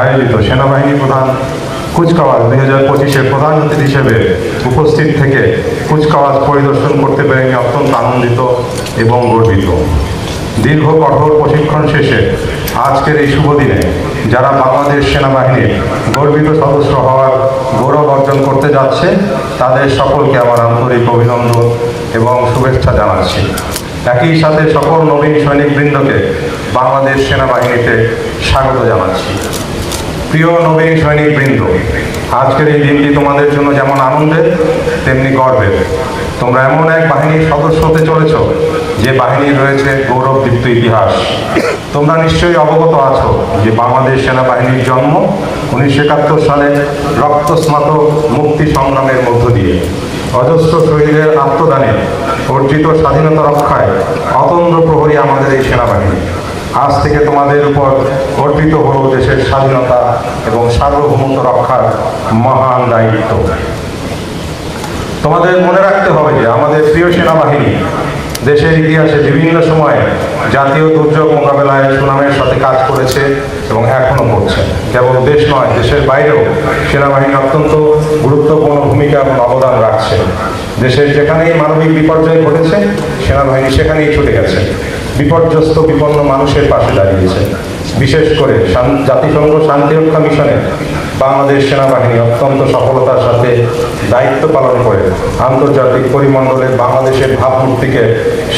আয়োজিত সেনাবাহিনী প্রধান কুচকাওয়াজ দুই হাজার পঁচিশে প্রধান অতিথি হিসেবে উপস্থিত থেকে কুচকাওয়াজ পরিদর্শন করতে পেরে আমি অত্যন্ত আনন্দিত এবং গর্বিত। দীর্ঘ কঠোর প্রশিক্ষণ শেষে আজকের এই শুভ দিনে যারা বাংলাদেশ সেনাবাহিনীর গর্বিত সদস্য হওয়ার গৌরব অর্জন করতে যাচ্ছে, তাদের সকলকে আমার আন্তরিক অভিনন্দন এবং শুভেচ্ছা জানাচ্ছি। একই সাথে সকল নবীন সৈনিকবৃন্দকে বাংলাদেশ সেনাবাহিনীতে স্বাগত জানাচ্ছি। প্রিয় নবীন সৈনিকবৃন্দ আজকের এই দিনটি তোমাদের জন্য যেমন আনন্দের, তেমনি গর্বের। তোমরা এমন এক বাহিনীর সদস্য হতে চলেছ, যে বাহিনীর রয়েছে গৌরবদীপ্ত ইতিহাস। তোমরা নিশ্চয়ই অবগত আছো যে বাংলাদেশ সেনাবাহিনীর জন্ম উনিশশো একাত্তর সালে রক্তস্নাত মুক্তি সংগ্রামের মধ্য দিয়ে। অজস্র শহীদের আত্মদানে অর্জিত স্বাধীনতা রক্ষায় অতন্দ্র প্রহরী আমাদের এই সেনাবাহিনী। আজ থেকে তোমাদের উপর অর্পিত হল দেশের স্বাধীনতা এবং সার্বভৌমত্ব রক্ষার মহান দায়িত্ব। তোমাদের মনে রাখতে হবে যে আমাদের প্রিয় সেনাবাহিনী দেশের ইতিহাসে বিভিন্ন সময়ে জাতীয় দুর্যোগ মোকাবেলায় সুনামের সাথে কাজ করেছে এবং এখনও করছে। কেবল দেশ নয়, দেশের বাইরেও সেনাবাহিনী অত্যন্ত গুরুত্বপূর্ণ ভূমিকা এবং অবদান রাখছে। দেশের যেখানেই মানবিক বিপর্যয় ঘটেছে, সেনাবাহিনী সেখানেই ছুটে গেছে। বিপর্যস্ত, বিপন্ন মানুষের পাশে দাঁড়িয়েছে। বিশেষ করে জাতিসংঘ শান্তিরক্ষা মিশনে বাংলাদেশ সেনাবাহিনী অত্যন্ত সফলতার সাথে দায়িত্ব পালন করে আন্তর্জাতিক পরিমণ্ডলে বাংলাদেশের ভাবমূর্তিকে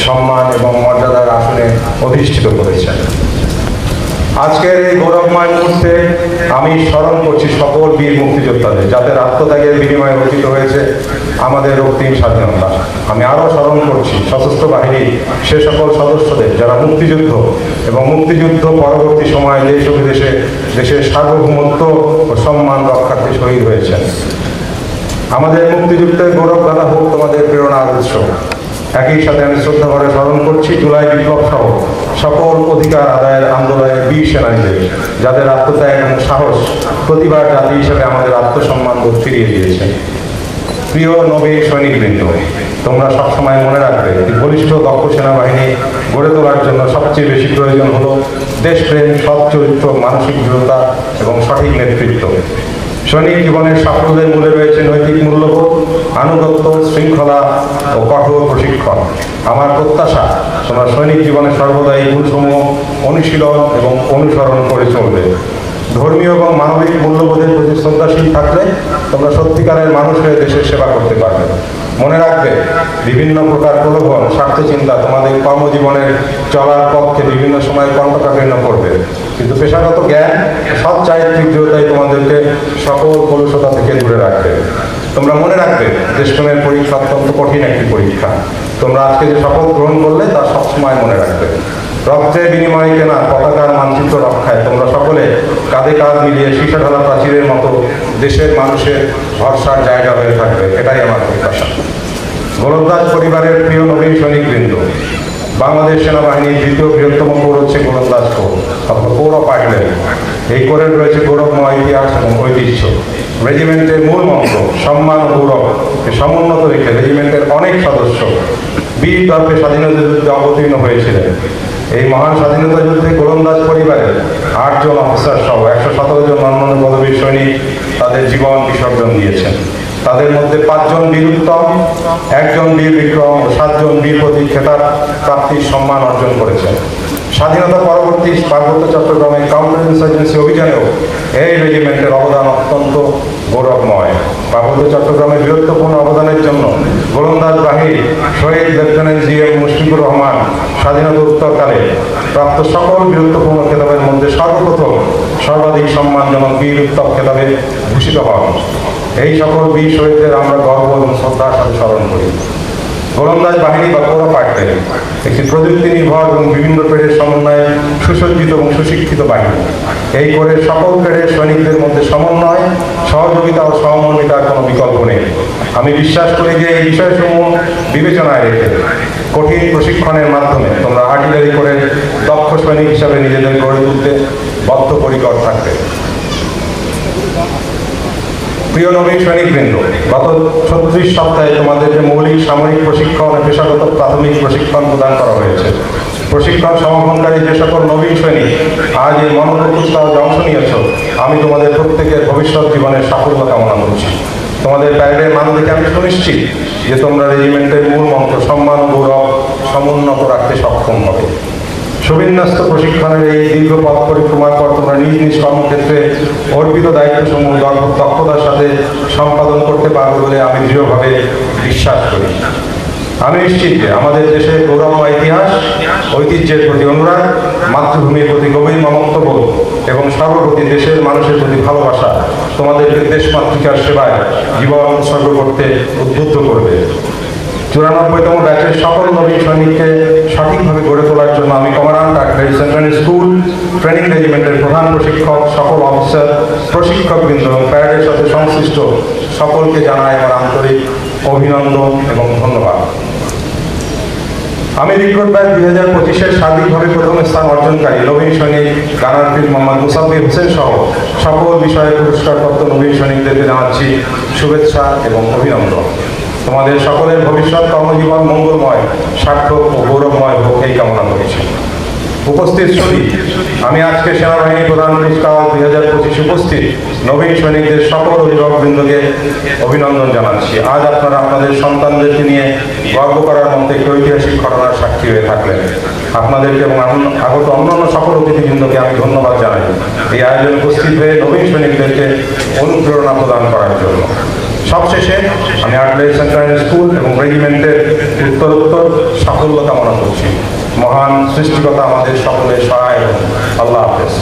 সম্মান এবং মর্যাদার আসনে অধিষ্ঠিত করেছে। আজকের এই গৌরবময় মুহূর্তে আমি স্মরণ করছি সকল বীর মুক্তিযোদ্ধাদের, যাদের আত্মত্যাগের বিনিময়ে অর্জিত হয়েছে আমাদের রক্তিম স্বাধীনতা। আমি আরও স্মরণ করছি সশস্ত্র বাহিনীর সে সকল সদস্যদের, যারা মুক্তিযুদ্ধ এবং মুক্তিযুদ্ধ পরবর্তী সময়ে দেশ ও বিদেশে দেশের সার্বভৌমত্ব ও সম্মান রক্ষার্থে শহীদ হয়েছেন। আমাদের মুক্তিযুদ্ধের গৌরব গাথা হোক তোমাদের প্রেরণার উৎস। একই সাথে আমি শ্রদ্ধা করে স্মরণ করছি জুলাই বিপ্লব সহ সকল অধিকার আদায়ের আন্দোলনের বীর সেনানীদের, যাদের আত্মত্যাগ এবং সাহস প্রতিবার জাতি হিসেবে আমাদের আত্মসম্মান বোধ ফিরিয়ে দিয়েছে। প্রিয় নবীন সৈনিকবৃন্দ, তোমরা সবসময় মনে রাখবে, বলিষ্ঠ দক্ষ সেনাবাহিনী গড়ে তোলার জন্য সবচেয়ে বেশি প্রয়োজন হলো দেশপ্রেম, সৎ চরিত্র, মানসিক দৃঢ়তা এবং সঠিক নেতৃত্ব। সৈনিক জীবনের সাফল্যের মূলে রয়েছে নৈতিক মূল্যবোধ, আনুগত্য, শৃঙ্খলা ও কঠোর প্রশিক্ষণ। আমার প্রত্যাশা, তোমরা সৈনিক জীবনে সর্বদা এই গুণসমূহ অনুশীলন এবং অনুসরণ করে চলবে। ধর্মীয় এবং মানবিক মূল্যবোধের প্রতি শ্রদ্ধাশীল থাকলে তোমরা সত্যিকারের মানুষ হয়ে দেশের সেবা করতে পারবে। মনে রাখবে, বিভিন্ন প্রকার প্রলোভন, স্বার্থ চিন্তা তোমাদের কর্মজীবনের চলার পক্ষে বিভিন্ন সময় কণ্ঠকাঠিন্য করবে। কিন্তু পেশাগত জ্ঞান, সৎ চারিত্রিক দৃঢ়তাই তোমাদেরকে সকল কলুষতা থেকে দূরে রাখবে। তোমরা মনে রাখবে দেশপ্রেমের পরীক্ষা অত্যন্ত কঠিন একটি পরীক্ষা। তোমরা আজকে যে শপথ গ্রহণ করলে, তা সবসময় মনে রাখবে। রক্তের বিনিময়ে কেনা, পতাকার মানচিত্র রক্ষায় তোমরা সকলে কাঁধে কাঁধ মিলিয়ে শীর্ষঢালা প্রাচীরের মতো দেশের মানুষের ভরসার জায়গা হয়ে থাকবে। এটাই আমার প্রত্যাশা। গোলন্দাজ পরিবারের প্রিয় নবীন সৈনিকবৃন্দ, বাংলাদেশ সেনাবাহিনীর দ্বিতীয় বৃহত্তম কোর হচ্ছে গোলন্দাজ কোর এই কোরের রয়েছে গৌরবময় ইতিহাস এবং ঐতিহ্য। রেজিমেন্টের মূল মন্ত্র, সম্মান ও গৌরব সমুন্নত রেখে রেজিমেন্টের অনেক সদস্য বীর দর্পে স্বাধীনতা যুদ্ধে অবতীর্ণ হয়েছিলেন। এই মহান স্বাধীনতা যুদ্ধে গোলন্দাজ পরিবারের আটজন অফিসার সহ একশো সতেরো জন অন্যান্য পদবীর সৈনিক তাদের জীবন বিসর্জন দিয়েছেন। তাদের মধ্যে পাঁচজন বীর উত্তম, একজন বীর বিক্রম সাতজন বীর প্রতীক খেতাব প্রাপ্তির সম্মান অর্জন করেছেন। স্বাধীনতা পরবর্তী পার্বত্য চট্টগ্রামে কাউন্টার ইনসার্জেন্সি অভিযানেও এই রেজিমেন্টের অবদান অত্যন্ত গৌরবময়। পার্বত্য চট্টগ্রামের বীরত্বপূর্ণ অবদানের জন্য গোলন্দাজ বাহিনী, শহীদ lieutenant G M Mushfiqur Rahman স্বাধীনতা উত্তরকালে প্রাপ্ত সকল বীরত্বপূর্ণ খেতাবের মধ্যে সর্বপ্রথম সর্বাধিক সম্মানজনক বীর উত্তম খেতাবে ভূষিত হন। এই সকল বীর শহীদদের আমরা গর্ব এবং শ্রদ্ধার সাথে স্মরণ করি। গোলন্দাজ বাহিনী বা পৌর পাঠদের একটি প্রযুক্তি নির্ভর এবং বিভিন্ন ট্রেডের সমন্বয়ে সুসজ্জিত এবং সুশিক্ষিত বাহিনী। এই করে সকল ট্রেডের সৈনিকদের মধ্যে সমন্বয়, সহযোগিতা ও সহমর্মিতার কোনো বিকল্প নেই। আমি বিশ্বাস করি যে এই বিষয়সমূহ বিবেচনায় রেখে কঠিন প্রশিক্ষণের মাধ্যমে তোমরা আর্টিলারি করে দক্ষ সৈনিক হিসাবে নিজেদের গড়ে তুলতে বদ্ধপরিকর থাকবে। প্রিয় নবীন সৈনিকবৃন্দ গত ছত্রিশ সপ্তাহে তোমাদের যে মৌলিক সামরিক প্রশিক্ষণ পেশাগত প্রাথমিক প্রশিক্ষণ প্রদান করা হয়েছে, প্রশিক্ষণ সমাপনকারী যে সকল নবীন সৈনিক আজ এই মনোপ্রকুস্তায় অংশ নিয়েছ, আমি তোমাদের প্রত্যেকের ভবিষ্যৎ জীবনের সাফল্য কামনা করছি। তোমাদের প্যারেডের মান দেখে আমি সুনিশ্চিত যে তোমরা রেজিমেন্টের মূল মন্ত্র সম্মান, গৌরব, সমুন্নত রাখতে সক্ষম হবে। সুবিন্যস্ত প্রশিক্ষণের এই দীর্ঘ পথ পরিক্রমার পর তোমরা নিজ নিজ কর্মক্ষেত্রে অর্পিত দায়িত্বসমূহ দক্ষ- দক্ষতার সাথে সম্পাদন করতে পারবে বলে আমি দৃঢ়ভাবে বিশ্বাস করি। আমি নিশ্চিত যে আমাদের দেশের গৌরবময় ইতিহাস, ঐতিহ্যের প্রতি অনুরাগ, মাতৃভূমির প্রতি গভীর মমত্ববোধ এবং সর্বপ্রতি দেশের মানুষের প্রতি ভালোবাসা তোমাদেরকে দেশ মাতৃকার সেবায় জীবন উৎসর্গ করতে উদ্বুদ্ধ করবে। চুরানব্বইতম ব্যাচের সকল নবীন সৈনিককে সঠিকভাবে গড়ে তোলার জন্য আমি commandant artillery central school, training রেজিমেন্টের প্রধান প্রশিক্ষক, সকল অফিসার, প্রশিক্ষকবৃন্দ এবং প্যারেডের সাথে সংশ্লিষ্ট সকলকে জানাই আমার আন্তরিক অভিনন্দন এবং ধন্যবাদ। আমি রিক্রুট ব্যাচ দুই হাজার পঁচিশের সার্বিকভাবে প্রথম স্থান অর্জনকারী নবীন সৈনিক গানারফিল মোহাম্মদ মুসাফির হোসেন সহ সকল বিষয়ে পুরস্কারপ্রাপ্ত নবীন সৈনিকদেরকে জানাচ্ছি শুভেচ্ছা এবং অভিনন্দন। তোমাদের সকলের ভবিষ্যৎ কর্মজীবন মঙ্গলময়, সার্থক ও গৌরবময় হোক এই কামনা করেছি। উপস্থিত শুনি আমি আজকে সেনাবাহিনী প্রধান পুরস্কার দুই হাজার পঁচিশ উপস্থিত। নবীন সৈনিকদের সকল অভিভাবকবৃন্দকে অভিনন্দন জানাচ্ছি। আজ আপনারা আপনাদের সন্তানদেরকে নিয়ে গর্ব করার মতো একটি ঐতিহাসিক ঘটনার সাক্ষী হয়ে থাকলেন। আপনাদেরকে এবং আগত অন্যান্য সকল অতিথিবৃন্দকে আমি ধন্যবাদ জানাই। এই আয়োজনে উপস্থিত হয়ে নবীন সৈনিকদেরকে অনুপ্রেরণা প্রদান করার জন্য। সবশেষে আমি আর্টলারি সেন্ট্রাল স্কুল এবং রেজিমেন্টের উত্তরোত্তর সাফল্য কামনা করছি। মহান সৃষ্টিকতা আমাদের সকলের সহায় আল্লাহ হাফেজ।